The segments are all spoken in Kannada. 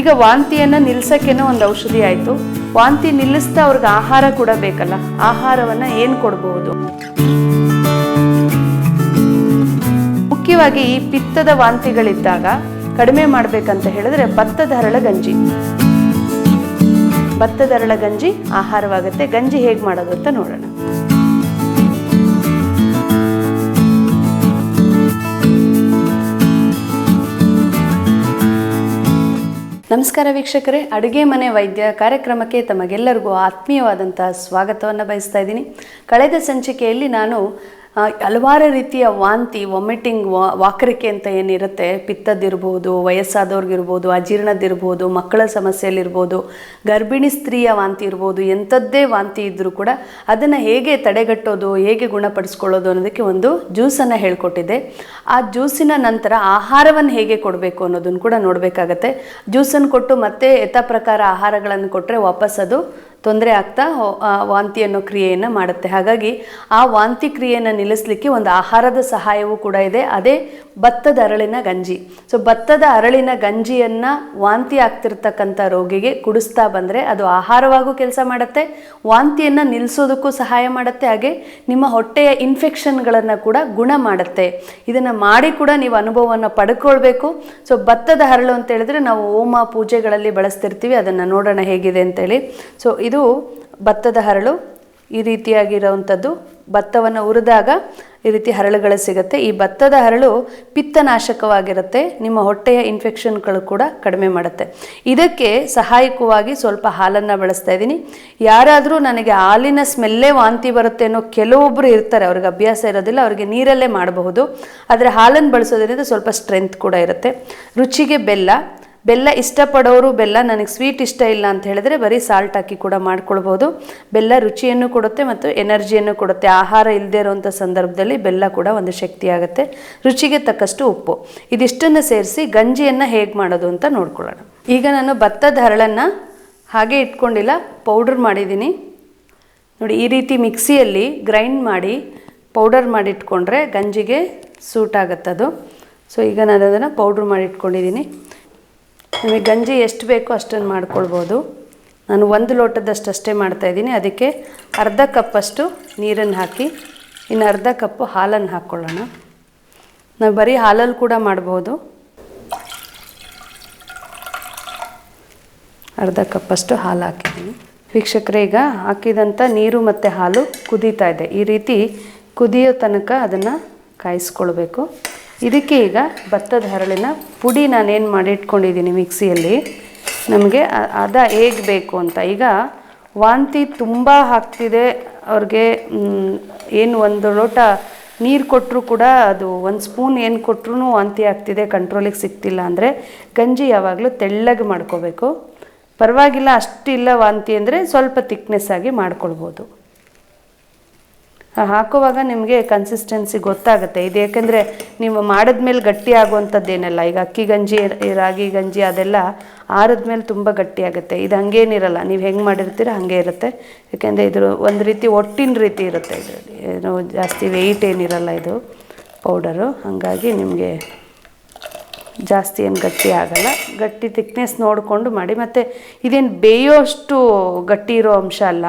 ಈಗ ವಾಂತಿಯನ್ನು ನಿಲ್ಲಿಸೋಕ್ಕೇನೋ ಒಂದು ಔಷಧಿ ಆಯಿತು. ವಾಂತಿ ನಿಲ್ಲಿಸ್ತಾ ಅವ್ರಿಗೆ ಆಹಾರ ಕೂಡ ಬೇಕಲ್ಲ, ಆಹಾರವನ್ನು ಏನು ಕೊಡಬಹುದು ಮುಖ್ಯವಾಗಿ ಈ ಪಿತ್ತದ ವಾಂತಿಗಳಿದ್ದಾಗ ಕಡಿಮೆ ಮಾಡಬೇಕಂತ ಹೇಳಿದ್ರೆ ಭತ್ತದ ಹರಳ ಗಂಜಿ. ಭತ್ತದ ಹರಳ ಗಂಜಿ ಆಹಾರವಾಗುತ್ತೆ. ಗಂಜಿ ಹೇಗೆ ಮಾಡೋದು ಅಂತ ನೋಡೋಣ. ನಮಸ್ಕಾರ ವೀಕ್ಷಕರೇ. ಅಡುಗೆ ಮನೆ ವೈದ್ಯ ಕಾರ್ಯಕ್ರಮಕ್ಕೆ ತಮಗೆಲ್ಲರಿಗೂ ಆತ್ಮೀಯವಾದಂತಹ ಸ್ವಾಗತವನ್ನು ಬಯಸ್ತಾ ಇದ್ದೀನಿ. ಕಳೆದ ಸಂಚಿಕೆಯಲ್ಲಿ ನಾನು ಹಲವಾರು ರೀತಿಯ ವಾಂತಿ ವಾಮಿಟಿಂಗ್ ವಾಕರಿಕೆ ಅಂತ ಏನಿರುತ್ತೆ? ಪಿತ್ತದ್ದಿರ್ಬೋದು, ವಯಸ್ಸಾದವ್ರಿಗಿರ್ಬೋದು, ಅಜೀರ್ಣದ್ದಿರ್ಬೋದು, ಮಕ್ಕಳ ಸಮಸ್ಯೆಯಲ್ಲಿರ್ಬೋದು, ಗರ್ಭಿಣಿ ಸ್ತ್ರೀಯ ವಾಂತಿ ಇರ್ಬೋದು, ಎಂಥದ್ದೇ ವಾಂತಿ ಇದ್ದರೂ ಕೂಡ ಅದನ್ನು ಹೇಗೆ ತಡೆಗಟ್ಟೋದು, ಹೇಗೆ ಗುಣಪಡಿಸ್ಕೊಳ್ಳೋದು ಅನ್ನೋದಕ್ಕೆ ಒಂದು ಜ್ಯೂಸನ್ನು ಹೇಳ್ಕೊಟ್ಟಿದೆ ಆ ಜ್ಯೂಸಿನ ನಂತರ ಆಹಾರವನ್ನು ಹೇಗೆ ಕೊಡಬೇಕು ಅನ್ನೋದನ್ನು ಕೂಡ ನೋಡಬೇಕಾಗತ್ತೆ. ಜ್ಯೂಸನ್ನು ಕೊಟ್ಟು ಮತ್ತೆ ಯಥಾ ಪ್ರಕಾರ ಆಹಾರಗಳನ್ನು ಕೊಟ್ಟರೆ ವಾಪಸ್ ಅದು ತೊಂದರೆ ಆಗ್ತಾ ವಾಂತಿ ಅನ್ನೋ ಕ್ರಿಯೆಯನ್ನು ಮಾಡುತ್ತೆ. ಹಾಗಾಗಿ ಆ ವಾಂತಿ ಕ್ರಿಯೆಯನ್ನು ನಿಲ್ಲಿಸಲಿಕ್ಕೆ ಒಂದು ಆಹಾರದ ಸಹಾಯವೂ ಕೂಡ ಇದೆ. ಅದೇ ಭತ್ತದ ಅರಳಿನ ಗಂಜಿ. ಸೊ ಭತ್ತದ ಅರಳಿನ ಗಂಜಿಯನ್ನು ವಾಂತಿ ಆಗ್ತಿರ್ತಕ್ಕಂಥ ರೋಗಿಗೆ ಕುಡಿಸ್ತಾ ಬಂದರೆ ಅದು ಆಹಾರವಾಗೂ ಕೆಲಸ ಮಾಡುತ್ತೆ, ವಾಂತಿಯನ್ನು ನಿಲ್ಲಿಸೋದಕ್ಕೂ ಸಹಾಯ ಮಾಡುತ್ತೆ. ಹಾಗೆ ನಿಮ್ಮ ಹೊಟ್ಟೆಯ ಇನ್ಫೆಕ್ಷನ್ಗಳನ್ನು ಕೂಡ ಗುಣ ಮಾಡುತ್ತೆ. ಇದನ್ನು ಮಾಡಿ ಕೂಡ ನೀವು ಅನುಭವವನ್ನು ಪಡ್ಕೊಳ್ಬೇಕು. ಸೊ ಭತ್ತದ ಹರಳು ಅಂತ ಹೇಳಿದ್ರೆ ನಾವು ಹೋಮ ಪೂಜೆಗಳಲ್ಲಿ ಬಳಸ್ತಿರ್ತೀವಿ. ಅದನ್ನು ನೋಡೋಣ ಹೇಗಿದೆ ಅಂತೇಳಿ. ಸೊ ಇದು ಭತ್ತದ ಹರಳು. ಈ ರೀತಿಯಾಗಿರೋವಂಥದ್ದು ಭತ್ತವನ್ನು ಹುರಿದಾಗ ಈ ರೀತಿ ಹರಳುಗಳು ಸಿಗುತ್ತೆ. ಈ ಭತ್ತದ ಹರಳು ಪಿತ್ತನಾಶಕವಾಗಿರುತ್ತೆ. ನಿಮ್ಮ ಹೊಟ್ಟೆಯ ಇನ್ಫೆಕ್ಷನ್ಗಳು ಕೂಡ ಕಡಿಮೆ ಮಾಡುತ್ತೆ. ಇದಕ್ಕೆ ಸಹಾಯಕವಾಗಿ ಸ್ವಲ್ಪ ಹಾಲನ್ನು ಬಳಸ್ತಾ ಇದ್ದೀನಿ. ಯಾರಾದರೂ ನನಗೆ ಹಾಲಿನ ಸ್ಮೆಲ್ಲೇ ವಾಂತಿ ಬರುತ್ತೆ ಅನ್ನೋ ಕೆಲವೊಬ್ಬರು ಇರ್ತಾರೆ. ಅವ್ರಿಗೆ ಅಭ್ಯಾಸ ಇರೋದಿಲ್ಲ. ಅವರಿಗೆ ನೀರಲ್ಲೇ ಮಾಡಬಹುದು. ಆದರೆ ಹಾಲನ್ನು ಬಳಸೋದ್ರಿಂದ ಸ್ವಲ್ಪ ಸ್ಟ್ರೆಂತ್ ಕೂಡ ಇರುತ್ತೆ. ರುಚಿಗೆ ಬೆಲ್ಲ ಬೆಲ್ಲ ಇಷ್ಟಪಡೋರು ಬೆಲ್ಲ ನನಗೆ ಸ್ವೀಟ್ ಇಷ್ಟ ಇಲ್ಲ ಅಂತ ಹೇಳಿದ್ರೆ ಬರೀ ಸಾಲ್ಟ್ ಹಾಕಿ ಕೂಡ ಮಾಡ್ಕೊಳ್ಬೋದು. ಬೆಲ್ಲ ರುಚಿಯನ್ನು ಕೊಡುತ್ತೆ ಮತ್ತು ಎನರ್ಜಿಯನ್ನು ಕೊಡುತ್ತೆ. ಆಹಾರ ಇಲ್ಲದೆ ಇರುವಂಥ ಸಂದರ್ಭದಲ್ಲಿ ಬೆಲ್ಲ ಕೂಡ ಒಂದು ಶಕ್ತಿ ಆಗುತ್ತೆ. ರುಚಿಗೆ ತಕ್ಕಷ್ಟು ಉಪ್ಪು. ಇದಿಷ್ಟನ್ನು ಸೇರಿಸಿ ಗಂಜಿಯನ್ನು ಹೇಗೆ ಮಾಡೋದು ಅಂತ ನೋಡ್ಕೊಳ್ಳೋಣ. ಈಗ ನಾನು ಭತ್ತದ ಹರಳನ್ನು ಹಾಗೆ ಇಟ್ಕೊಂಡಿಲ್ಲ ಪೌಡ್ರ್ ಮಾಡಿದ್ದೀನಿ. ನೋಡಿ, ಈ ರೀತಿ ಮಿಕ್ಸಿಯಲ್ಲಿ ಗ್ರೈಂಡ್ ಮಾಡಿ ಪೌಡರ್ ಮಾಡಿಟ್ಕೊಂಡ್ರೆ ಗಂಜಿಗೆ ಸೂಟ್ ಆಗುತ್ತದು. ಸೊ ಈಗ ನಾನು ಅದನ್ನು ಪೌಡ್ರ್ ಮಾಡಿ ಇಟ್ಕೊಂಡಿದ್ದೀನಿ ನಿಮಗೆ ಗಂಜಿ ಎಷ್ಟು ಬೇಕೋ ಅಷ್ಟನ್ನು ಮಾಡ್ಕೊಳ್ಬೋದು. ನಾನು ಒಂದು ಲೋಟದಷ್ಟು ಅಷ್ಟೇ ಮಾಡ್ತಾಯಿದ್ದೀನಿ ಅದಕ್ಕೆ ಅರ್ಧ ಕಪ್ಪಷ್ಟು ನೀರನ್ನು ಹಾಕಿ, ಇನ್ನು ಅರ್ಧ ಕಪ್ಪು ಹಾಲನ್ನು ಹಾಕ್ಕೊಳ್ಳೋಣ. ನಾವು ಬರೀ ಹಾಲಲ್ಲಿ ಕೂಡ ಮಾಡ್ಬೋದು. ಅರ್ಧ ಕಪ್ಪಷ್ಟು ಹಾಲು ಹಾಕಿದ್ದೀನಿ. ವೀಕ್ಷಕರೇ, ಈಗ ಹಾಕಿದಂಥ ನೀರು ಮತ್ತು ಹಾಲು ಕುದೀತಾ ಇದೆ. ಈ ರೀತಿ ಕುದಿಯೋ ತನಕ ಅದನ್ನು ಕಾಯಿಸ್ಕೊಳ್ಬೇಕು. ಇದಕ್ಕೆ ಈಗ ಭತ್ತದ ಹರಳಿನ ಪುಡಿ ನಾನೇನು ಮಾಡಿ ಇಟ್ಕೊಂಡಿದ್ದೀನಿ ಮಿಕ್ಸಿಯಲ್ಲಿ, ನಮಗೆ ಅದ ಹೇಗೆ ಬೇಕು ಅಂತ. ಈಗ ವಾಂತಿ ತುಂಬ ಹಾಕ್ತಿದೆ ಅವ್ರಿಗೆ ಏನು ಒಂದು ಲೋಟ ನೀರು ಕೊಟ್ಟರು ಕೂಡ ಅದು ಒಂದು ಸ್ಪೂನ್ ಏನು ಕೊಟ್ಟರು ವಾಂತಿ ಆಗ್ತಿದೆ, ಕಂಟ್ರೋಲಿಗೆ ಸಿಗ್ತಿಲ್ಲ ಅಂದರೆ ಗಂಜಿ ಯಾವಾಗಲೂ ತೆಳ್ಳಗೆ ಮಾಡ್ಕೋಬೇಕು. ಪರವಾಗಿಲ್ಲ ಅಷ್ಟಿಲ್ಲ ವಾಂತಿ ಅಂದರೆ ಸ್ವಲ್ಪ ತಿಕ್ನೆಸ್ ಆಗಿ ಮಾಡ್ಕೊಳ್ಬೋದು. ಹಾಕುವಾಗ ನಿಮಗೆ ಕನ್ಸಿಸ್ಟೆನ್ಸಿ ಗೊತ್ತಾಗುತ್ತೆ. ಇದು ಯಾಕೆಂದರೆ ನೀವು ಮಾಡಿದ್ಮೇಲೆ ಗಟ್ಟಿ ಆಗುವಂಥದ್ದೇನಲ್ಲ ಈಗ ಅಕ್ಕಿ ಗಂಜಿ, ರಾಗಿ ಗಂಜಿ ಅದೆಲ್ಲ ಆರಿದ್ಮೇಲೆ ತುಂಬ ಗಟ್ಟಿ ಆಗುತ್ತೆ. ಇದು ಹಂಗೇನಿರಲ್ಲ. ನೀವು ಹೆಂಗೆ ಮಾಡಿರ್ತೀರ ಹಾಗೆ ಇರುತ್ತೆ. ಯಾಕೆಂದರೆ ಇದು ಒಂದು ರೀತಿ ಒಟ್ಟಿನ ರೀತಿ ಇರುತ್ತೆ ಇದರಲ್ಲಿ. ಏನು ಜಾಸ್ತಿ ವೆಯ್ಟ್ ಏನಿರಲ್ಲ ಇದು ಪೌಡರು ಹಾಗಾಗಿ ನಿಮಗೆ ಜಾಸ್ತಿ ಏನು ಗಟ್ಟಿ ಆಗಲ್ಲ. ಗಟ್ಟಿ ತಿಕ್ನೆಸ್ ನೋಡಿಕೊಂಡು ಮಾಡಿ. ಮತ್ತು ಇದೇನು ಬೇಯೋಷ್ಟು ಗಟ್ಟಿ ಇರೋ ಅಂಶ ಅಲ್ಲ.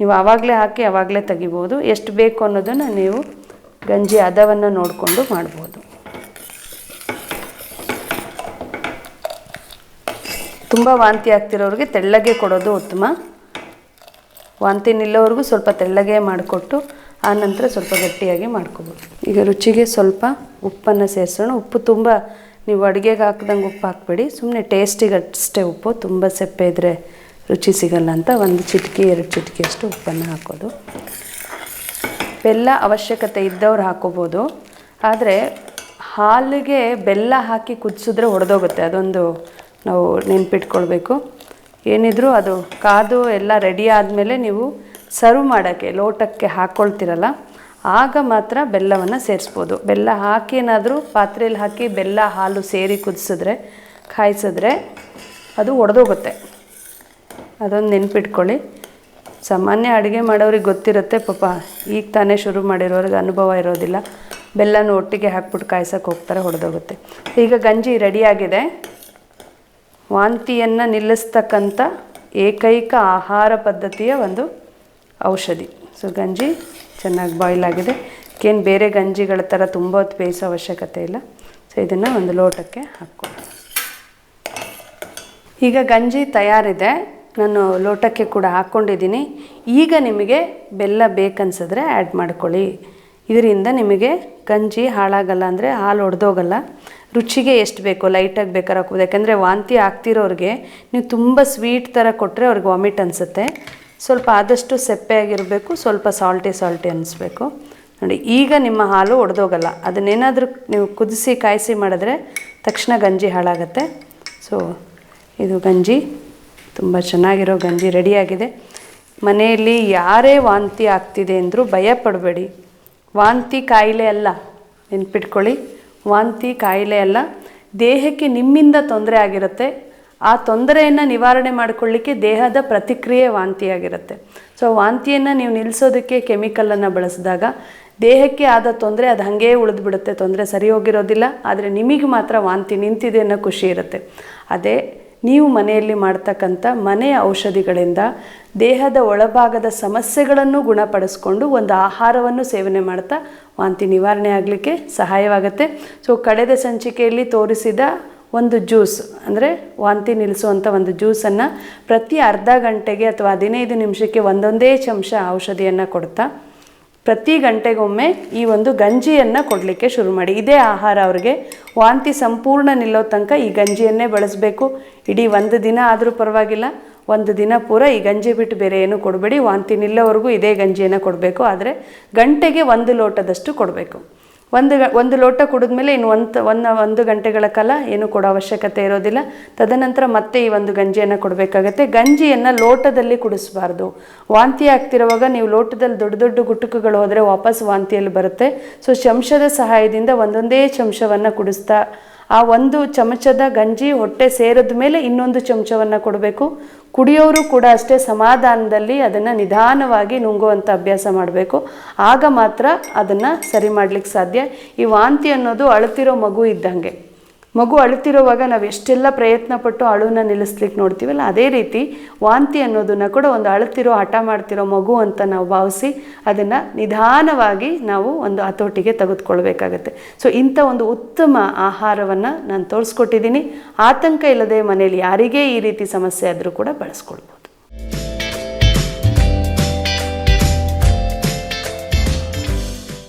ನೀವು ಆವಾಗಲೇ ಹಾಕಿ ಆವಾಗಲೇ ತೆಗಿಬೋದು. ಎಷ್ಟು ಬೇಕು ಅನ್ನೋದನ್ನು ನೀವು ಗಂಜಿ ಹದವನ್ನು ನೋಡಿಕೊಂಡು ಮಾಡ್ಬೋದು. ತುಂಬ ವಾಂತಿ ಆಗ್ತಿರೋರಿಗೆ ತೆಳ್ಳಗೆ ಕೊಡೋದು ಉತ್ತಮ. ವಾಂತಿ ನಿಲ್ಲೋವರೆಗೂ ಸ್ವಲ್ಪ ತೆಳ್ಳಗೆ ಮಾಡಿಕೊಟ್ಟು ಆ ನಂತರ ಸ್ವಲ್ಪ ಗಟ್ಟಿಯಾಗಿ ಮಾಡ್ಕೋಬೋದು. ಈಗ ರುಚಿಗೆ ಸ್ವಲ್ಪ ಉಪ್ಪನ್ನು ಸೇರಿಸೋಣ. ಉಪ್ಪು ತುಂಬ ನೀವು ಅಡುಗೆಗೆ ಹಾಕ್ದಂಗೆ ಉಪ್ಪು ಹಾಕ್ಬೇಡಿ. ಸುಮ್ಮನೆ ಟೇಸ್ಟಿಗೆ ಅಷ್ಟೇ ಉಪ್ಪು. ತುಂಬ ಸೆಪ್ಪೆ ಇದ್ದರೆ ರುಚಿ ಸಿಗಲ್ಲ ಅಂತ ಒಂದು ಚಿಟಿಕೆ, ಎರಡು ಚಿಟಿಕೆಯಷ್ಟು ಉಪ್ಪನ್ನು ಹಾಕೋದು. ಬೆಲ್ಲ ಅವಶ್ಯಕತೆ ಇದ್ದವ್ರು ಹಾಕೋಬೋದು. ಆದರೆ ಹಾಲಿಗೆ ಬೆಲ್ಲ ಹಾಕಿ ಕುದಿಸಿದ್ರೆ ಒಡೆದೋಗುತ್ತೆ. ಅದೊಂದು ನಾವು ನೆನ್ಪಿಟ್ಕೊಳ್ಬೇಕು. ಏನಿದ್ರೂ ಅದು ಕಾದು ಎಲ್ಲ ರೆಡಿ ಆದಮೇಲೆ ನೀವು ಸರ್ವ್ ಮಾಡೋಕ್ಕೆ, ಲೋಟಕ್ಕೆ ಹಾಕ್ಕೊಳ್ತಿರಲ್ಲ ಆಗ ಮಾತ್ರ ಬೆಲ್ಲವನ್ನು ಸೇರಿಸ್ಬೋದು. ಬೆಲ್ಲ ಹಾಕಿ ಏನಾದರೂ ಪಾತ್ರೆಯಲ್ಲಿ ಹಾಕಿ ಬೆಲ್ಲ, ಹಾಲು ಸೇರಿ ಕುದಿಸಿದ್ರೆ, ಕಾಯಿಸಿದ್ರೆ ಅದು ಒಡೆದೋಗುತ್ತೆ. ಅದೊಂದು ನೆನ್ಪಿಟ್ಕೊಳ್ಳಿ. ಸಾಮಾನ್ಯ ಅಡುಗೆ ಮಾಡೋರಿಗೆ ಗೊತ್ತಿರುತ್ತೆ, ಪಾಪ ಈಗ ತಾನೇ ಶುರು ಮಾಡಿರೋರಿಗೆ ಅನುಭವ ಇರೋದಿಲ್ಲ. ಬೆಲ್ಲನೂ ಒಟ್ಟಿಗೆ ಹಾಕ್ಬಿಟ್ಟು ಕಾಯ್ಸೋಕೆ ಹೋಗ್ತಾರೆ, ಹೊಡೆದೋಗುತ್ತೆ. ಈಗ ಗಂಜಿ ರೆಡಿಯಾಗಿದೆ. ವಾಂತಿಯನ್ನು ನಿಲ್ಲಿಸ್ತಕ್ಕಂಥ ಏಕೈಕ ಆಹಾರ ಪದ್ಧತಿಯ ಒಂದು ಔಷಧಿ. ಸೊ, ಗಂಜಿ ಚೆನ್ನಾಗಿ ಬಾಯ್ಲ್ ಆಗಿದೆ. ಏನು ಬೇರೆ ಗಂಜಿಗಳ ಥರ ತುಂಬ ಹೊತ್ತು ಬೇಯಿಸೋ ಅವಶ್ಯಕತೆ ಇಲ್ಲ. ಸೊ, ಇದನ್ನು ಒಂದು ಲೋಟಕ್ಕೆ ಹಾಕ್ಕೊಳ್ಳಿ ಈಗ ಗಂಜಿ ತಯಾರಿದೆ. ನಾನು ಲೋಟಕ್ಕೆ ಕೂಡ ಹಾಕ್ಕೊಂಡಿದ್ದೀನಿ. ಈಗ ನಿಮಗೆ ಬೆಲ್ಲ ಬೇಕನ್ಸಿದ್ರೆ ಆ್ಯಡ್ ಮಾಡ್ಕೊಳ್ಳಿ. ಇದರಿಂದ ನಿಮಗೆ ಗಂಜಿ ಹಾಳಾಗಲ್ಲ ಅಂದರೆ ಹಾಲು ಒಡೆದೋಗಲ್ಲ. ರುಚಿಗೆ ಎಷ್ಟು ಬೇಕೋ ಲೈಟಾಗಿ ಬೇಕಾದ್ರೆ ಹಾಕ್ಬೋದು. ಯಾಕೆಂದರೆ ವಾಂತಿ ಆಗ್ತಿರೋರಿಗೆ ನೀವು ತುಂಬ ಸ್ವೀಟ್ ಥರ ಕೊಟ್ಟರೆ ಅವ್ರಿಗೆ ವಾಮಿಟ್ ಅನಿಸುತ್ತೆ. ಸ್ವಲ್ಪ ಆದಷ್ಟು ಸೆಪ್ಪೆಯಾಗಿರಬೇಕು ಸ್ವಲ್ಪ ಸಾಲ್ಟಿ ಸಾಲ್ಟಿ ಅನಿಸ್ಬೇಕು. ನೋಡಿ, ಈಗ ನಿಮ್ಮ ಹಾಲು ಒಡೆದೋಗಲ್ಲ. ಅದನ್ನೇನಾದರೂ ನೀವು ಕುದಿಸಿ, ಕಾಯಿಸಿ ಮಾಡಿದ್ರೆ ತಕ್ಷಣ ಗಂಜಿ ಹಾಳಾಗುತ್ತೆ. ಸೊ ಇದು ಗಂಜಿ. ತುಂಬ ಚೆನ್ನಾಗಿರೋ ಗಂಜಿ ರೆಡಿಯಾಗಿದೆ. ಮನೆಯಲ್ಲಿ ಯಾರೇ ವಾಂತಿ ಆಗ್ತಿದೆ ಅಂದರೂ ಭಯ ಪಡಬೇಡಿ. ವಾಂತಿ ಕಾಯಿಲೆ ಅಲ್ಲ, ನೆನ್ಪಿಟ್ಕೊಳ್ಳಿ. ವಾಂತಿ ಕಾಯಿಲೆ ಅಲ್ಲ, ದೇಹಕ್ಕೆ ನಿಮ್ಮಿಂದ ತೊಂದರೆ ಆಗಿರುತ್ತೆ. ಆ ತೊಂದರೆಯನ್ನು ನಿವಾರಣೆ ಮಾಡಿಕೊಳ್ಳಿಕ್ಕೆ ದೇಹದ ಪ್ರತಿಕ್ರಿಯೆ ವಾಂತಿಯಾಗಿರುತ್ತೆ. ಸೊ ವಾಂತಿಯನ್ನು ನೀವು ನಿಲ್ಲಿಸೋದಕ್ಕೆ ಕೆಮಿಕಲನ್ನು ಬಳಸಿದಾಗ ದೇಹಕ್ಕೆ ಆದ ತೊಂದರೆ ಅದು ಹಾಗೇ ಉಳಿದ್ಬಿಡುತ್ತೆ, ತೊಂದರೆ ಸರಿ ಹೋಗಿರೋದಿಲ್ಲ, ಆದರೆ ನಿಮಗೆ ಮಾತ್ರ ವಾಂತಿ ನಿಂತಿದೆ ಅನ್ನೋ ಖುಷಿ ಇರುತ್ತೆ. ಅದೇ ನೀವು ಮನೆಯಲ್ಲಿ ಮಾಡ್ತಕ್ಕಂಥ ಮನೆಯ ಔಷಧಿಗಳಿಂದ ದೇಹದ ಒಳಭಾಗದ ಸಮಸ್ಯೆಗಳನ್ನು ಗುಣಪಡಿಸ್ಕೊಂಡು ಒಂದು ಆಹಾರವನ್ನು ಸೇವನೆ ಮಾಡ್ತಾ ವಾಂತಿ ನಿವಾರಣೆ ಆಗಲಿಕ್ಕೆ ಸಹಾಯವಾಗುತ್ತೆ. ಸೊ ಕಳೆದ ಸಂಚಿಕೆಯಲ್ಲಿ ತೋರಿಸಿದ ಒಂದು ಜ್ಯೂಸ್, ಅಂದರೆ ವಾಂತಿ ನಿಲ್ಲಿಸುವಂಥ ಒಂದು ಜ್ಯೂಸನ್ನು ಪ್ರತಿ ಅರ್ಧ ಗಂಟೆಗೆ ಅಥವಾ ಹದಿನೈದು ನಿಮಿಷಕ್ಕೆ ಒಂದೊಂದೇ ಚಮಚ ಔಷಧಿಯನ್ನು ಕೊಡ್ತಾ ಪ್ರತಿ ಗಂಟೆಗೊಮ್ಮೆ ಈ ಒಂದು ಗಂಜಿಯನ್ನು ಕೊಡಲಿಕ್ಕೆ ಶುರು ಮಾಡಿ. ಇದೇ ಆಹಾರ ಅವ್ರಿಗೆ ವಾಂತಿ ಸಂಪೂರ್ಣ ನಿಲ್ಲೋ ತನಕ ಈ ಗಂಜಿಯನ್ನೇ ಬಳಸಬೇಕು. ಇಡೀ ಒಂದು ದಿನ ಆದರೂ ಪರವಾಗಿಲ್ಲ, ಒಂದು ದಿನ ಪೂರ ಈ ಗಂಜಿ ಬಿಟ್ಟು ಬೇರೆ ಏನು ಕೊಡಬೇಡಿ. ವಾಂತಿ ನಿಲ್ಲೋವರೆಗೂ ಇದೇ ಗಂಜಿಯನ್ನು ಕೊಡಬೇಕು. ಆದರೆ ಗಂಟೆಗೆ ಒಂದು ಲೋಟದಷ್ಟು ಕೊಡಬೇಕು. ಒಂದು ಒಂದು ಲೋಟ ಕುಡಿದ್ಮೇಲೆ ಇನ್ನು ಒಂದು ಒಂದು ಒಂದು ಗಂಟೆಗಳ ಕಾಲ ಏನು ಕೊಡೋ ಅವಶ್ಯಕತೆ ಇರೋದಿಲ್ಲ. ತದನಂತರ ಮತ್ತೆ ಈ ಒಂದು ಗಂಜಿಯನ್ನು ಕೊಡಬೇಕಾಗತ್ತೆ. ಗಂಜಿಯನ್ನು ಲೋಟದಲ್ಲಿ ಕುಡಿಸಬಾರ್ದು. ವಾಂತಿ ಆಗ್ತಿರುವಾಗ ನೀವು ಲೋಟದಲ್ಲಿ ದೊಡ್ಡ ದೊಡ್ಡ ಗುಟುಕುಗಳು ಹೋದರೆ ವಾಪಸ್ ವಾಂತಿಯಲ್ಲಿ ಬರುತ್ತೆ. ಸೊ ಚಮಚದ ಸಹಾಯದಿಂದ ಒಂದೊಂದೇ ಚಮಚವನ್ನು ಕುಡಿಸ್ತಾ ಆ ಒಂದು ಚಮಚದ ಗಂಜಿ ಹೊಟ್ಟೆ ಸೇರಿದ ಮೇಲೆ ಇನ್ನೊಂದು ಚಮಚವನ್ನು ಕೊಡಬೇಕು. ಕುಡಿಯೋರು ಕೂಡ ಅಷ್ಟೇ ಸಮಾಧಾನದಲ್ಲಿ ಅದನ್ನು ನಿಧಾನವಾಗಿ ನುಂಗುವಂಥ ಅಭ್ಯಾಸ ಮಾಡಬೇಕು. ಆಗ ಮಾತ್ರ ಅದನ್ನು ಸರಿ ಮಾಡಲಿಕ್ಕೆ ಸಾಧ್ಯ. ಈ ವಾಂತಿ ಅನ್ನೋದು ಅಳುತ್ತಿರೋ ಮಗು ಇದ್ದಂಗೆ. ಮಗು ಅಳುತ್ತಿರುವಾಗ ನಾವು ಎಷ್ಟೆಲ್ಲ ಪ್ರಯತ್ನ ಪಟ್ಟು ಅಳುನ ನಿಲ್ಲಿಸ್ಲಿಕ್ಕೆ ನೋಡ್ತೀವಲ್ಲ ಅದೇ ರೀತಿ ವಾಂತಿ ಅನ್ನೋದನ್ನು ಕೂಡ ಒಂದು ಅಳುತ್ತಿರೋ ಹಠ ಮಾಡ್ತಿರೋ ಮಗು ಅಂತ ನಾವು ಭಾವಿಸಿ ಅದನ್ನು ನಿಧಾನವಾಗಿ ನಾವು ಒಂದು ಹತೋಟಿಗೆ ತೆಗೆದುಕೊಳ್ಬೇಕಾಗತ್ತೆ. ಸೊ ಇಂಥ ಒಂದು ಉತ್ತಮ ಆಹಾರವನ್ನು ನಾನು ತೋರಿಸ್ಕೊಟ್ಟಿದ್ದೀನಿ ಆತಂಕ ಇಲ್ಲದೆ ಮನೆಯಲ್ಲಿ ಯಾರಿಗೇ ಈ ರೀತಿ ಸಮಸ್ಯೆ ಆದರೂ ಕೂಡ ಬಳಸ್ಕೊಳ್ಬೋದು.